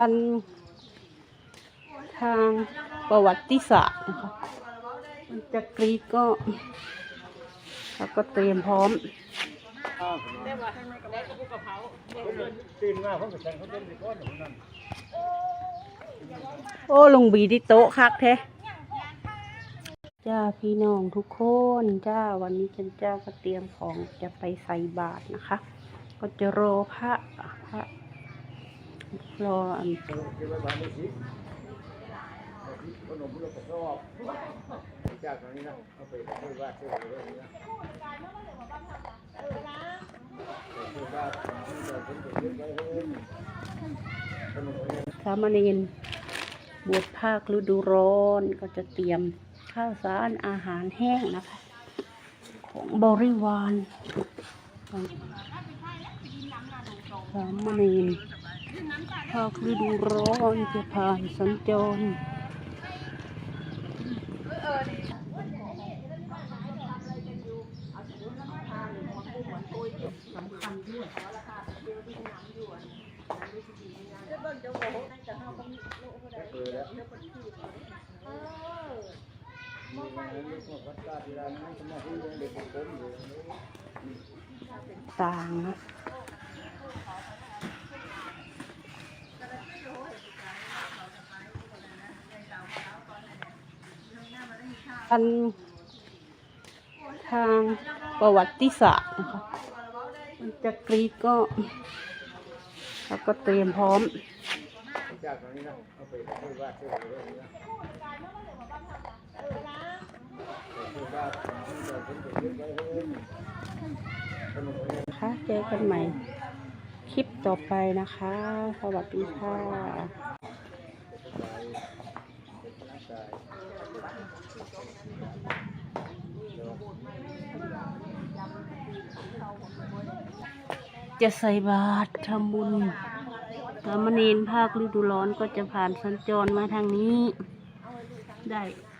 อันทางประวัติศาสตร์นะคะมันจะกรีก็แล้วก็เตรียมพร้อมตื่นมาเขาก็สั่งเขาต้มดีก้อนหนึ่งนั่นโอ้ลงบีที่โต๊ะคักแท้ จ้าพี่น้องทุกคนจ้าวันนี้ฉันเจ้าก็เตรียมของจะไปใส่บาตรนะคะ ก็จะรอพระพระรออันเก็บไว้บ้านม่สิขนมเราก็ชอบจากตรงนี้นะเอาไปซื้อบ้านซื้ออะไรแบบนี้นะซื้อบ้านเราเป็นตัวเล็กไว้เองขนมเนี่ยสามเณรบวชภาคฤดูร้อนก็จะเตรียม ข้าวสารอาหารแห้งนะคะ ของบริวารสามเณรภาคฤดูร้อนจะผ่านสัญจร เปิดแล้วมีงานเล็กมาพัด ตาทีละนั้นสมาธิลงเด็กผมอยู่ต่างนะอันทางประวัติศาสตร์นะคะมันจะกรีดก็แล้วก็เตรียมพร้อมจากตรง นะคะเจอกันใหม่ คลิปต่อไปนะคะ สวัสดีค่ะ จะใส่บาตรทำบุญสามเณรภาคฤดูร้อนก็จะผ่านสัญจรมาทางนี้ ได้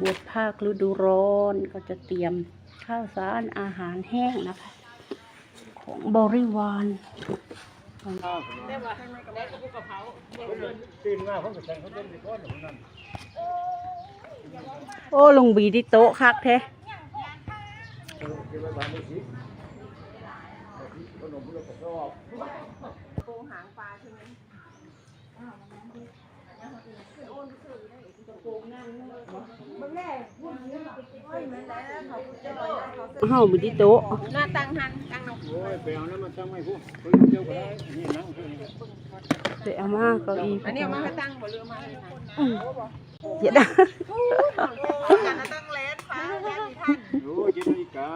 บวชภาคฤดูร้อนก็จะเตรียมข้าวสารอาหารแห้งนะคะ ของบริวารตื่นมาเขาก็สั่งเขาต้มดีก้อหนึ่งนั่นโอ้ลงบีที่โต๊ะคักแท้เก็บไว้บ้านไม่สิขนมเราก็ชอบ เฮาบีที่โต๊ะหน้าตั้งหันตั้งนกโอ้ยไปเอาแล้วมันตั้งไม่พูดเดียวกันนี่นั่งเอนไปเอามาเก็อีอันนี้เอามาให้ตั้งบ่เรือมาให้ตั้งอืมเดี๋ยวนะกันตั้งเลนฟ้าแค่ที่ท่านโอ้ยเจ็ดนาฬิกา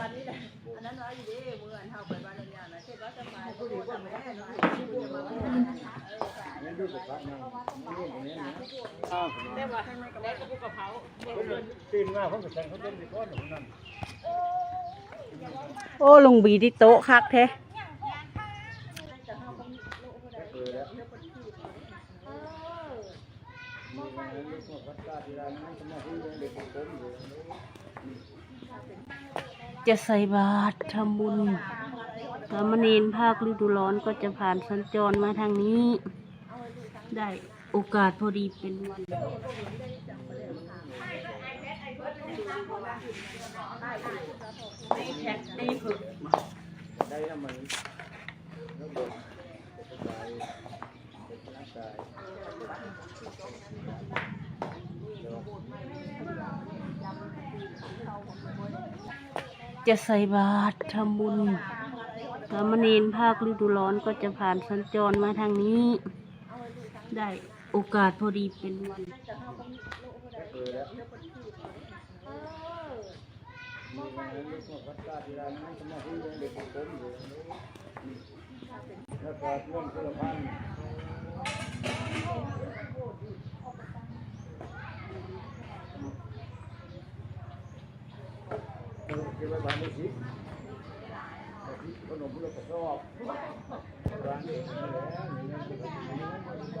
วันนี้แหละอันนั้นว่าอยู่ดีเมื่ออันเท่าไปบ้านเรียนนะเช่นว่าจะมาผู้ดีกว่าแม่เนาะ ได้ว่าได้ว่าให้มันกับแม่กับผู้กะเพราตื่นมาเขาก็สั่งเขาต้มดีก้อนหนึ่งนั่นโอ้ลงบีที่โต๊ะคักแท้เท่จะใส่บาตรทำบุญสามเณรภาคฤดูร้อนก็จะผ่านสัญจรมาทางนี้ ได้โอกาสพอดีเป็นวันได้แล้วมันแล้วบดสบายเป็นร่างกายจะใส่บาตรทำบุญสามเณรภาคฤดูร้อนก็จะผ่านสัญจรมาทางนี้ ได้โอกาสพอดีเป็นวันเปิดแล้วมีงานมเด็กผมอยู่แล้วก็เรื่องสุขภัณฑ์เก็บไว้บ้านไม่สิขนมเพื่อกระสอบร้านนี่แหละนี่นั่นคือนี่นั่นคือบ้านนี้ซึ่ง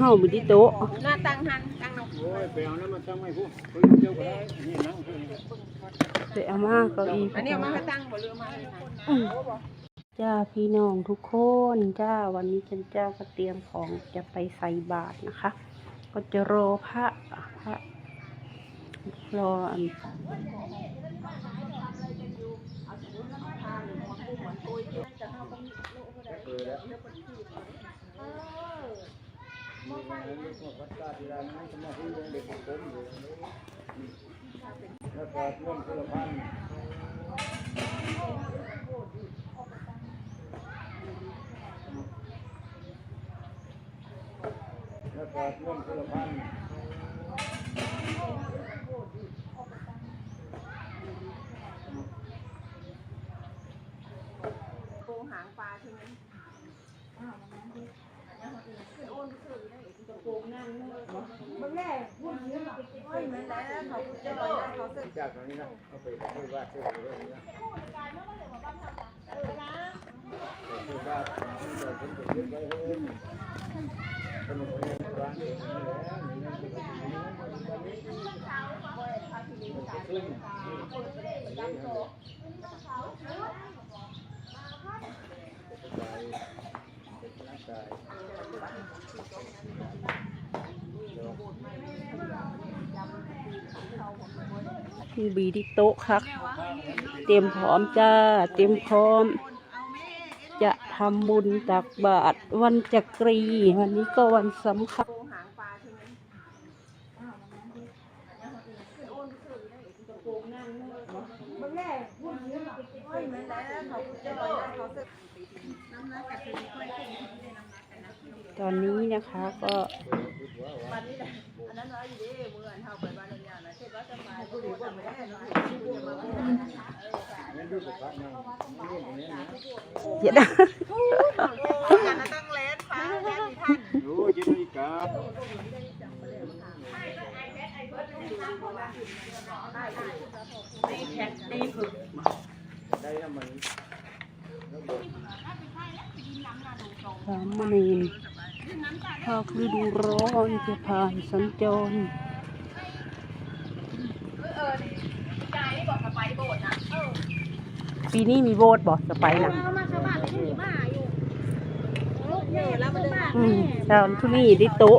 ฮาบ่ได้โต๊ะหน้าตั้งหันตั้งนกโอ้ยไปเอาแล้วมันตั้งไม่พูดคุยเดียวกันนี่นั่งเพื่อนไปเอามาเก้าอี้อันนี้เอามาให้ตั้งบ่เรือมาให้ตั้งอืมจ้าพี่น้องทุกคนจ้าวันนี้ฉันเจ้าก็เตรียมของจะไปใส่บาตรนะคะ ก็จะรอพระพระรออันเออ แล้วมีงานเรื่องของพัฒนาที่ร้านนั้นสมาธิเรื่องเด็กผมอยู่แล้วก็เรื่องสุขภัณฑ์แล้วก็เ จะลอยเขาเสร็จจากตรงนี้นะเอาไปคุยว่าเชื่อเรื่องนี้นะคุยว่าที่เราเป็นเด็กไว้เฮ้ยขนมเรื่องร้านเองนี่แหละนี่นั่นคือนี่นั่นคือบ้านนี้ซึ่ บีดโต๊ะครับเตรียมพร้อมจ้า เตรียมพร้อม จะทำบุญตักบาตรวันจักรี วันนี้ก็วันสำคัญตอนนี้นะคะก็ เมื่ออันเท่าไปบ้านอะไรอย่างนะเช่นว่าจะมาผู้ดีคนแม่เนาะผู้ดีมาพูดนะคะนั่นดูสุภาพนะนี่ตรงนี้นะเดี๋ยวนะอันนั้นต้องเลนฟ้าแม่ท่านโอ้ยเจ็ดนาฬิกาตีแขนตีผึ่งได้ทำมันสามเณรภาคฤดูร้อนจะผ่านสัญจร ปีนี้มีโบสถ์บอกจะไปนะแล้วมันเดินอืมตอนทุนี่ด้โต๊ะ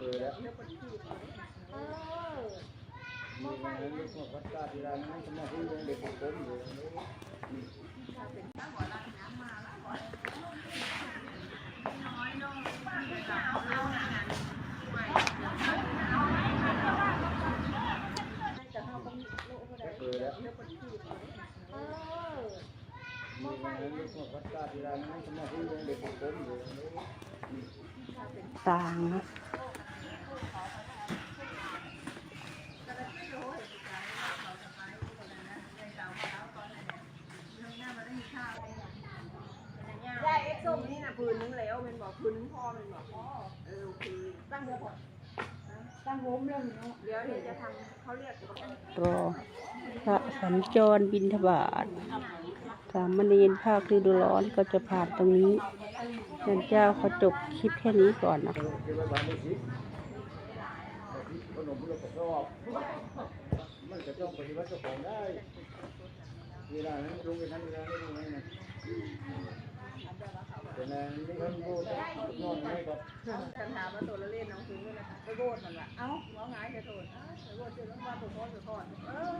เออแล้วมีงานเรื่องของพัฒนที่ร้านนั้นสมาธิเรื่องเด็กผมอยู่ เออแล้วมีงานเรื่องของพัฒนาที่ร้านนั้นสมาธิเรื่องเด็กผมอยู่ ต่างนะได้เอ็กซ์ส้มนี่นะพื้นนึงแล้วเป็นบอกพื้นนึงพอเป็นบอกเออโอเคตั้งหัวก่อนตั้งหัวเรื่องเนาะเดี๋ยวเดี๋ยวจะทำเขาเรียกรอพระสัญจรบินทบาทสามเณรภาคฤดูร้อนก็จะผ่านตรงนี้ท่านเจ้าเขาจบคลิปแค่นี้ก่อนนะเก็บไว้บ้าไม่สิขนมเพื่อกระสอบมันจะต้องปฏิวัติเจ้าของได้เวลานั้นลุงไปทำเวลาไม่รู้ไงนะแต่ในนี่เขาโบนนอนไม่กับปัญหามาตัวละเล่นน้องซื้อเลยนะคะไปโบดมันละเอ้าว่าไงจะโทษไปโบดเจอแล้วว่าตัวพ่อตัวพ่อเออ